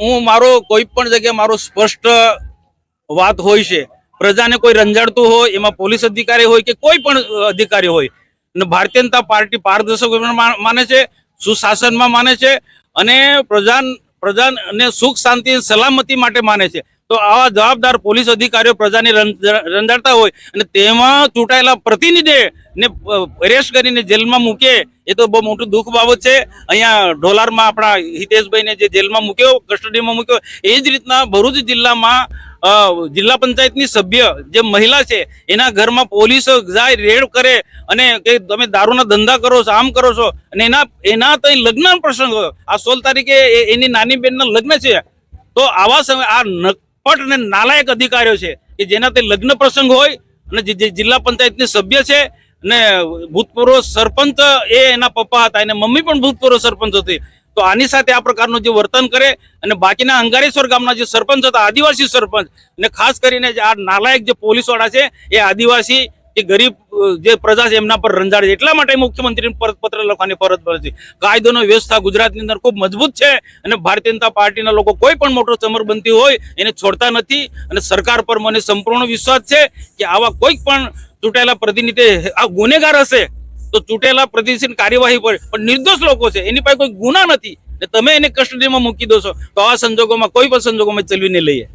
હું મારો કોઈ પણ જગ્યાએ મારો સ્પષ્ટ વાત હોય છે. પ્રજાને કોઈ રંજાડતું હોય, એમાં પોલીસ અધિકારી હોય કે કોઈ પણ અધિકારી હોય, અને ભારતીય જનતા પાર્ટી પારદર્શક માને છે, સુશાસનમાં માને છે, અને પ્રજા પ્રજાને સુખ, શાંતિ સલામતી માટે માને છે. તો આવા જવાબદાર પોલીસ અધિકારીઓ પ્રજાને રંજાડતા હોય અને તેમાં ચૂંટાયેલા પ્રતિનિધિ ને અરેસ્ટ કરીને જેલમાં મૂકે એ તો બહુ મોટું દુઃખ બાબત છે અહીંયા ઢોલારમાં આપણા હિતેશભાઈને જે જેલમાં મૂક્યો, કસ્ટડીમાં મૂક્યો, એ જ રીતના ભરૂચ જિલ્લામાં જિલ્લા પંચાયતની સભ્ય જે મહિલા છે, એના ઘરમાં પોલીસ જાય, રેડ કરે અને કે તમે દારૂના ધંધા કરો છો, આમ કરો છો અને એના એના તો લગ્ન પ્રસંગ. આ સોળ તારીખે એની નાની બહેનના લગ્ન છે તો આવા સમય, આ નકપટ અને નાલાયક અધિકારીઓ છે કે જેના તે લગ્ન પ્રસંગ હોય અને જે જિલ્લા પંચાયતની સભ્ય છે ને ભૂતપૂર્વ સરપંચ એ એના પપ્પા હતા અને મમ્મી પણ ભૂતપૂર્વ સરપંચ હતી. તો આની સાથે આ પ્રકારનું જે વર્તન કરે અને બાકીના અંગારેશ્વર ગામના જે સરપંચ હતા, આદિવાસી સરપંચ અને ખાસ કરીને જે આ નાલાયક જે પોલીસવાળા છે, એ આદિવાસી કે ગરીબ જે પ્રજા છે, એમના પર રંજાડે છે. એટલા માટે મુખ્યમંત્રીને પર- પત્ર લખવાની ફરજ પડે છે. કાયદોનો વ્યવસ્થા ગુજરાતની અંદર ખૂબ મજબૂત છે અને ભારતીય જનતા પાર્ટીના લોકો કોઈ પણ મોટો ચમરબંધી હોય, એને છોડતા નથી. અને સરકાર પર મને સંપૂર્ણ વિશ્વાસ છે કે આવા કોઈ પણ ચૂંટાયેલા પ્રતિનિધિ આ ગુનેગાર હશે તો ચૂંટેલા પ્રતિનિધિ કાર્યવાહી પર પણ નિર્દોષ લોકો છે. એની પાસે કોઈ ગુના નથી. તમે એને કસ્ટડીમાં મૂકી દો છો. તો આવા સંજોગોમાં, કોઈ પણ સંજોગોમાં ચલવીને લઈએ.